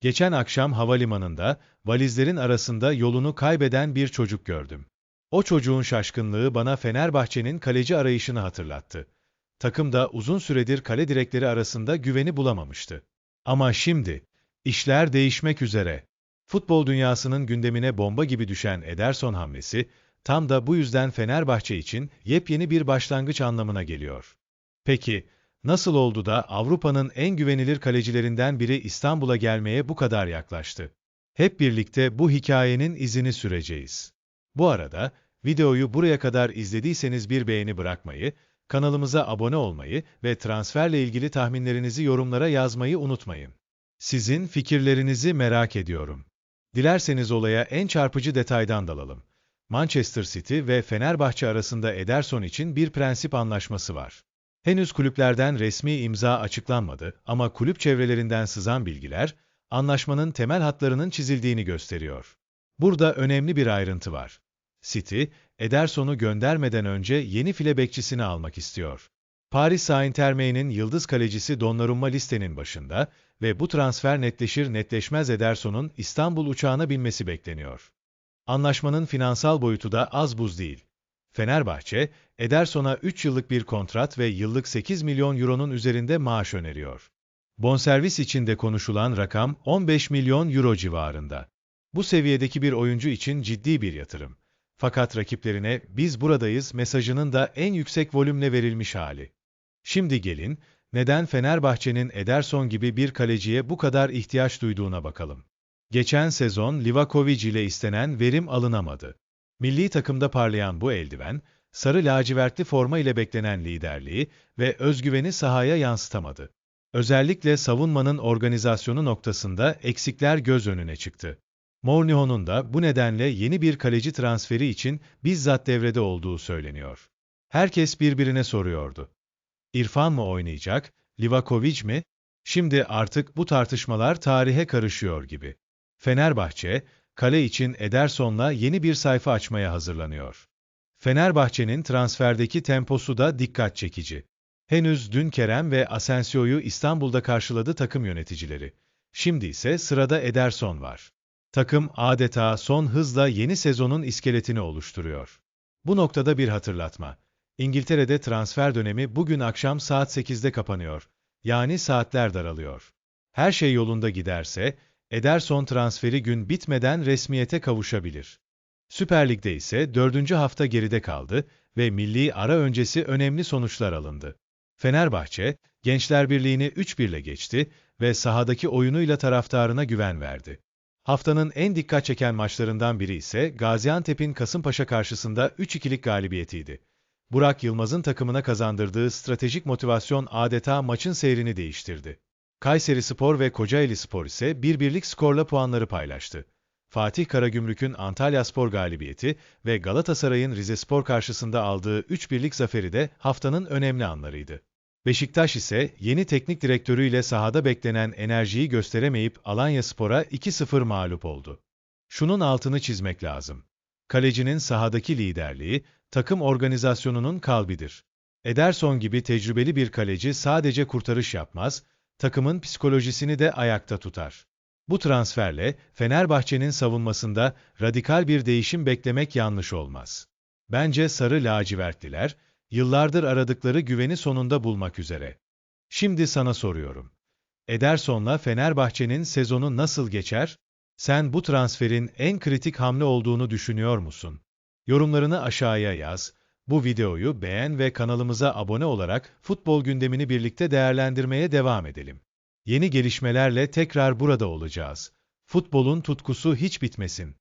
Geçen akşam havalimanında valizlerin arasında yolunu kaybeden bir çocuk gördüm. O çocuğun şaşkınlığı bana Fenerbahçe'nin kaleci arayışını hatırlattı. Takım da uzun süredir kale direkleri arasında güveni bulamamıştı. Ama şimdi işler değişmek üzere. Futbol dünyasının gündemine bomba gibi düşen Ederson hamlesi tam da bu yüzden Fenerbahçe için yepyeni bir başlangıç anlamına geliyor. Peki nasıl oldu da Avrupa'nın en güvenilir kalecilerinden biri İstanbul'a gelmeye bu kadar yaklaştı? Hep birlikte bu hikayenin izini süreceğiz. Bu arada videoyu buraya kadar izlediyseniz bir beğeni bırakmayı, kanalımıza abone olmayı ve transferle ilgili tahminlerinizi yorumlara yazmayı unutmayın. Sizin fikirlerinizi merak ediyorum. Dilerseniz olaya en çarpıcı detaydan dalalım. Manchester City ve Fenerbahçe arasında Ederson için bir prensip anlaşması var. Henüz kulüplerden resmi imza açıklanmadı ama kulüp çevrelerinden sızan bilgiler, anlaşmanın temel hatlarının çizildiğini gösteriyor. Burada önemli bir ayrıntı var. City, Ederson'u göndermeden önce yeni file bekçisini almak istiyor. Paris Saint-Germain'in yıldız kalecisi Donnarumma listenin başında ve bu transfer netleşir netleşmez Ederson'un İstanbul uçağına binmesi bekleniyor. Anlaşmanın finansal boyutu da az buz değil. Fenerbahçe, Ederson'a 3 yıllık bir kontrat ve yıllık 8 milyon euronun üzerinde maaş öneriyor. Bonservis içinde konuşulan rakam 15 milyon euro civarında. Bu seviyedeki bir oyuncu için ciddi bir yatırım. Fakat rakiplerine biz buradayız mesajının da en yüksek volümle verilmiş hali. Şimdi gelin, neden Fenerbahçe'nin Ederson gibi bir kaleciye bu kadar ihtiyaç duyduğuna bakalım. Geçen sezon Livakovic ile istenen verim alınamadı. Milli takımda parlayan bu eldiven, sarı lacivertli forma ile beklenen liderliği ve özgüveni sahaya yansıtamadı. Özellikle savunmanın organizasyonu noktasında eksikler göz önüne çıktı. Mourinho'nun da bu nedenle yeni bir kaleci transferi için bizzat devrede olduğu söyleniyor. Herkes birbirine soruyordu. İrfan mı oynayacak, Livakovic mi? Şimdi artık bu tartışmalar tarihe karışıyor gibi. Fenerbahçe, kale için Ederson'la yeni bir sayfa açmaya hazırlanıyor. Fenerbahçe'nin transferdeki temposu da dikkat çekici. Henüz dün Kerem ve Asensio'yu İstanbul'da karşıladı takım yöneticileri. Şimdi ise sırada Ederson var. Takım adeta son hızla yeni sezonun iskeletini oluşturuyor. Bu noktada bir hatırlatma. İngiltere'de transfer dönemi bugün akşam saat 8'de kapanıyor. Yani saatler daralıyor. Her şey yolunda giderse, Ederson transferi gün bitmeden resmiyete kavuşabilir. Süper Lig'de ise dördüncü hafta geride kaldı ve milli ara öncesi önemli sonuçlar alındı. Fenerbahçe, Gençler Birliği'ni 3-1 ile geçti ve sahadaki oyunuyla taraftarına güven verdi. Haftanın en dikkat çeken maçlarından biri ise Gaziantep'in Kasımpaşa karşısında 3-2'lik galibiyetiydi. Burak Yılmaz'ın takımına kazandırdığı stratejik motivasyon adeta maçın seyrini değiştirdi. Kayseri Spor ve Kocaeli Spor ise bir birlik skorla puanları paylaştı. Fatih Karagümrük'ün Antalya Spor galibiyeti ve Galatasaray'ın Rize Spor karşısında aldığı 3-1'lik zaferi de haftanın önemli anlarıydı. Beşiktaş ise yeni teknik direktörüyle sahada beklenen enerjiyi gösteremeyip Alanya Spor'a 2-0 mağlup oldu. Şunun altını çizmek lazım. Kalecinin sahadaki liderliği, takım organizasyonunun kalbidir. Ederson gibi tecrübeli bir kaleci sadece kurtarış yapmaz, takımın psikolojisini de ayakta tutar. Bu transferle Fenerbahçe'nin savunmasında radikal bir değişim beklemek yanlış olmaz. Bence sarı lacivertliler, yıllardır aradıkları güveni sonunda bulmak üzere. Şimdi sana soruyorum. Ederson'la Fenerbahçe'nin sezonu nasıl geçer? Sen bu transferin en kritik hamle olduğunu düşünüyor musun? Yorumlarını aşağıya yaz, bu videoyu beğen ve kanalımıza abone olarak futbol gündemini birlikte değerlendirmeye devam edelim. Yeni gelişmelerle tekrar burada olacağız. Futbolun tutkusu hiç bitmesin.